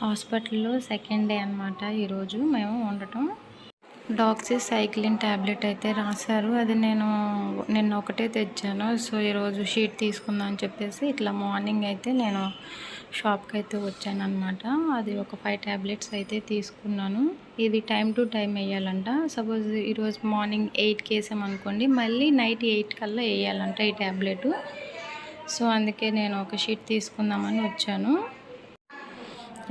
హాస్పిటల్లో second day అనమాట ఈరోజు మేము ఉండటం. డాక్సీ సైక్లిన్ ట్యాబ్లెట్ అయితే రాశారు. అది నేను నిన్న ఒకటే తెచ్చాను. సో ఈరోజు షీట్ తీసుకుందాం అని చెప్పేసి ఇట్లా మార్నింగ్ అయితే నేను షాప్కి అయితే వచ్చాను అనమాట అది ఒక ఫైవ్ ట్యాబ్లెట్స్ అయితే తీసుకున్నాను. ఇది టైం టు టైం వేయాలంట. సపోజ్ ఈరోజు మార్నింగ్ ఎయిట్కి వేసామనుకోండి మళ్ళీ నైట్ ఎయిట్ కల్లా వేయాలంట ఈ ట్యాబ్లెట్ సో అందుకే నేను ఒక షీట్ తీసుకుందామని వచ్చాను.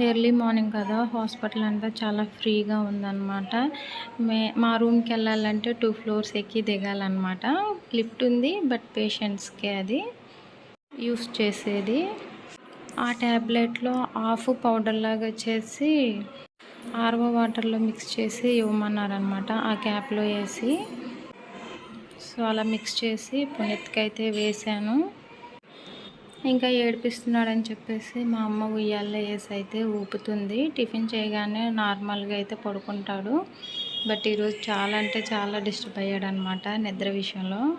ఎర్లీ మార్నింగ్ కదా హాస్పిటల్ అంతా చాలా ఫ్రీగా ఉందన్నమాట. మే మా రూమ్కి వెళ్ళాలంటే టూ ఫ్లోర్స్ ఎక్కి దిగాలన్నమాట. లిఫ్ట్ ఉంది బట్ పేషెంట్స్కే అది యూస్ చేసేది. ఆ ట్యాబ్లెట్లో హాఫ్ పౌడర్ లాగా చేసి ఆర్వో వాటర్లో మిక్స్ చేసి ఇవ్వమన్నారనమాట ఆ క్యాప్లో వేసి. సో అలా మిక్స్ చేసి పునెత్తికైతే వేసాను. ఇంకా ఏడిపిస్తున్నాడని చెప్పేసి మా అమ్మ ఉయ్యాల్లో వేసి అయితే ఊపుతుంది. టిఫిన్ చేయగానే నార్మల్గా అయితే పడుకుంటాడు. బట్ ఈరోజు చాలా అంటే చాలా డిస్టర్బ్ అయ్యాడు అనమాట నిద్ర విషయంలో.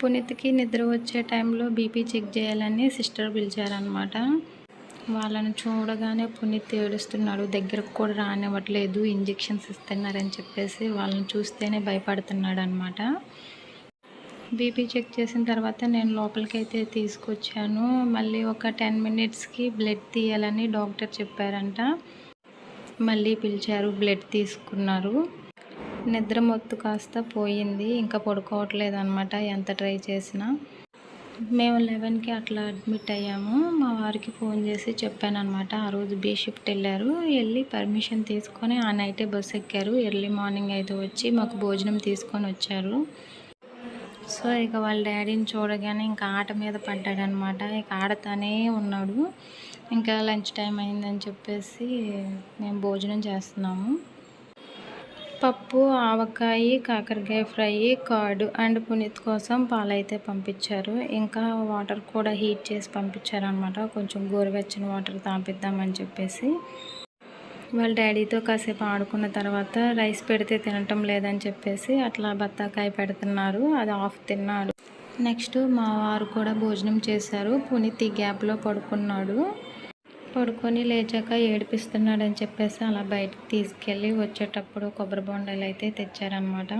పునీత్కి నిద్ర వచ్చే టైంలో బీపీ చెక్ చేయాలని సిస్టర్ పిలిచారనమాట. వాళ్ళని చూడగానే పునీత్ ఏడుస్తున్నాడు. దగ్గరకు కూడా రానివ్వట్లేదు. ఇంజెక్షన్స్ ఇస్తున్నారని చెప్పేసి వాళ్ళని చూస్తేనే భయపడుతున్నాడు అనమాట బీపీ చెక్ చేసిన తర్వాత నేను లోపలికి అయితే తీసుకొచ్చాను. మళ్ళీ ఒక టెన్ మినిట్స్కి బ్లడ్ తీయాలని డాక్టర్ చెప్పారంట. మళ్ళీ పిలిచారు బ్లడ్ తీసుకున్నారు. నిద్ర మొత్తు కాస్త పోయింది. ఇంకా పడుకోవట్లేదు అనమాట ఎంత ట్రై చేసినా. మేము లెవెన్కి అట్లా అడ్మిట్ అయ్యాము. మా వారికి ఫోన్ చేసి చెప్పాను అనమాట ఆ రోజు బీ షిఫ్ట్ వెళ్ళారు. వెళ్ళి పర్మిషన్ తీసుకొని ఆ నైటే బస్సు ఎక్కారు. ఎర్లీ మార్నింగ్ అయితే వచ్చి మాకు భోజనం తీసుకొని వచ్చారు. సో ఇక వాళ్ళ డాడీని చూడగానే ఇంకా ఆట మీద పడ్డాడనమాట. ఇక ఆడతానే ఉన్నాడు. ఇంకా లంచ్ టైం అయిందని చెప్పేసి మేము భోజనం చేస్తున్నాము. పప్పు ఆవకాయ కాకరకాయ ఫ్రై కార్డు అండ్ పునీత్ కోసం పాలైతే పంపించారు. ఇంకా వాటర్ కూడా హీట్ చేసి పంపించారనమాట. కొంచెం గోరువెచ్చని వాటర్ తాపిద్దామని చెప్పేసి. వాళ్ళ డాడీతో కాసేపు ఆడుకున్న తర్వాత రైస్ పెడితే తినటం లేదని చెప్పేసి అట్లా బత్తాకాయ పెడుతున్నారు. అది ఆఫ్ తిన్నాడు నెక్స్ట్ మా వారు కూడా భోజనం చేశారు. పునీత్ ఈ గ్యాప్లో పడుకున్నాడు. పడుకొని లేచాక ఏడిపిస్తున్నాడని చెప్పేసి అలా బయటకు తీసుకెళ్ళి వచ్చేటప్పుడు కొబ్బరి బొండాలు అయితే తెచ్చారనమాట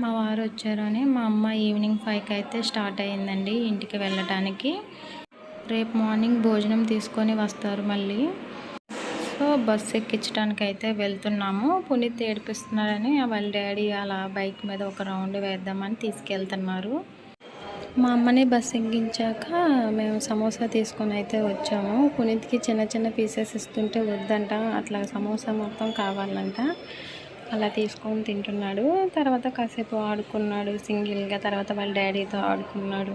మా వారు వచ్చారని మా అమ్మ ఈవినింగ్ ఫైవ్కి అయితే స్టార్ట్ అయ్యిందండి ఇంటికి వెళ్ళటానికి. రేపు మార్నింగ్ భోజనం తీసుకొని వస్తారు మళ్ళీ. బస్సు ఎక్కించడానికి అయితే వెళ్తున్నాము. పునీత్ ఏడిపిస్తున్నారని వాళ్ళ డాడీ అలా బైక్ మీద ఒక రౌండ్ వేద్దామని తీసుకెళ్తున్నారు. మా అమ్మని బస్సు ఎక్కించాక మేము సమోసా తీసుకొని అయితే వచ్చాము. పునీత్కి చిన్న చిన్న పీసెస్ ఇస్తుంటే వద్దంట. అట్లా సమోసా మొత్తం కావాలంట. అలా తీసుకొని తింటున్నాడు. తర్వాత కాసేపు ఆడుకున్నాడు సింగిల్గా. తర్వాత వాళ్ళ డాడీతో ఆడుకున్నాడు.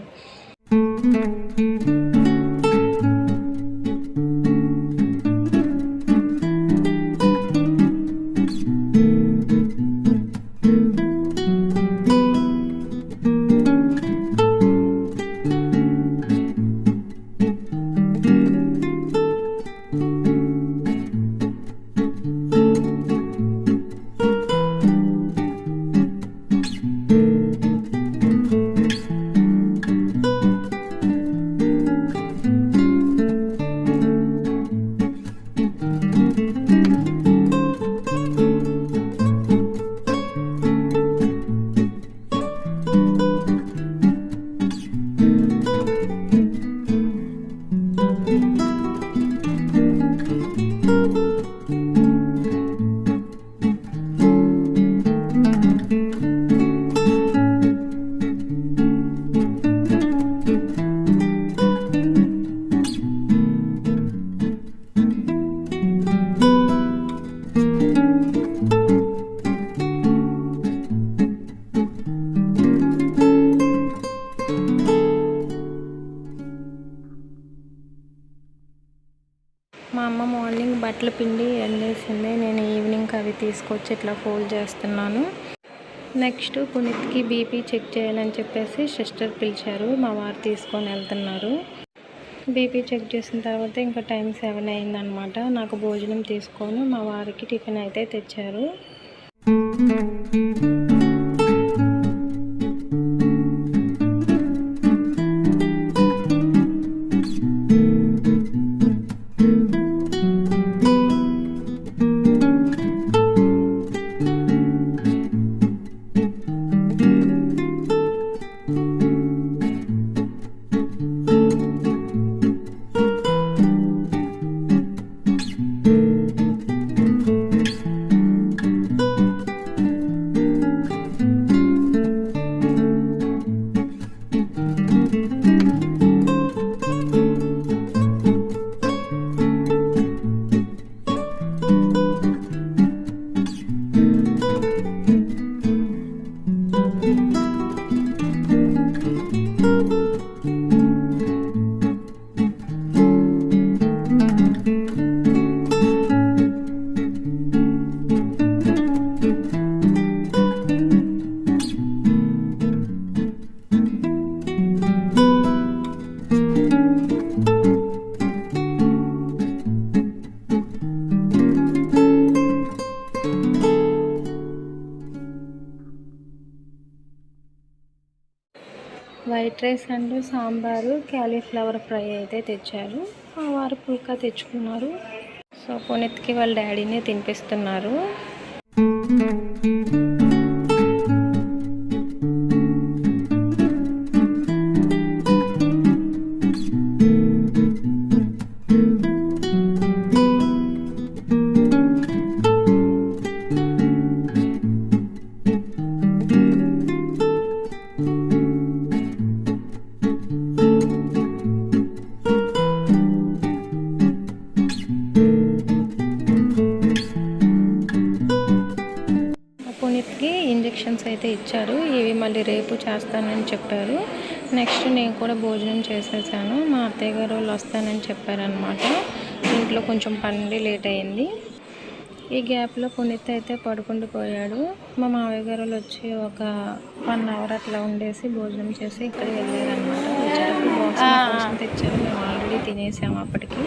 మా అమ్మ మార్నింగ్ బట్టలు పిండి ఎండేసింది నేను ఈవినింగ్ అవి తీసుకొచ్చి ఇట్లా ఫోల్డ్ చేస్తున్నాను. నెక్స్ట్ పునీత్కి బీపీ చెక్ చేయాలని చెప్పేసి సిస్టర్ పిలిచారు. మా వారు తీసుకొని వెళ్తున్నారు. బీపీ చెక్ చేసిన తర్వాత ఇంకా టైం సెవెన్ అయిందనమాట నాకు భోజనం తీసుకొని. మా వారికి టిఫిన్ అయితే తెచ్చారు. White rice and sambar cauliflower fry అయితే తెచ్చారు. వారు పుల్కా తెచ్చుకున్నారు. సో పునీత్కి వాళ్ళ డాడీనే తినిపిస్తున్నారు. ఇంజెక్షన్స్ అయితే ఇచ్చారు. ఇవి మళ్ళీ రేపు చేస్తానని చెప్పారు. నెక్స్ట్ నేను కూడా భోజనం చేసేసాను. మా అత్తయ్య గారు వాళ్ళు వస్తానని చెప్పారనమాట ఇంట్లో కొంచెం పని లేట్ అయింది. ఈ గ్యాప్లో పునీత్ అయితే పడుకుంటూ పోయాడు. మా మావయ్య గారు వాళ్ళు వచ్చి ఒక వన్ అవర్ అట్లా ఉండేసి భోజనం చేసి ఇక్కడ వెళ్ళారనమాట కోసం తెచ్చారు. మేము ఆల్రెడీ తినేసాము అప్పటికి.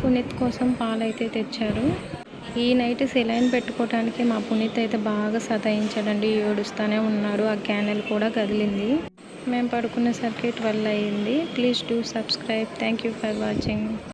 పునీత్ కోసం పాలు అయితే తెచ్చారు. ఈ నైట్ సెలైన్ పెట్టుకోవడానికి మా పునీత్ అయితే బాగా సతాయించాడండి ఏడుస్తూనే ఉన్నాడు ఆ క్యానెల్ కూడా కదిలింది. మేము పడుకునేసరికి ట్వెల్వ్ అయ్యింది. Please do subscribe. Thank you for watching.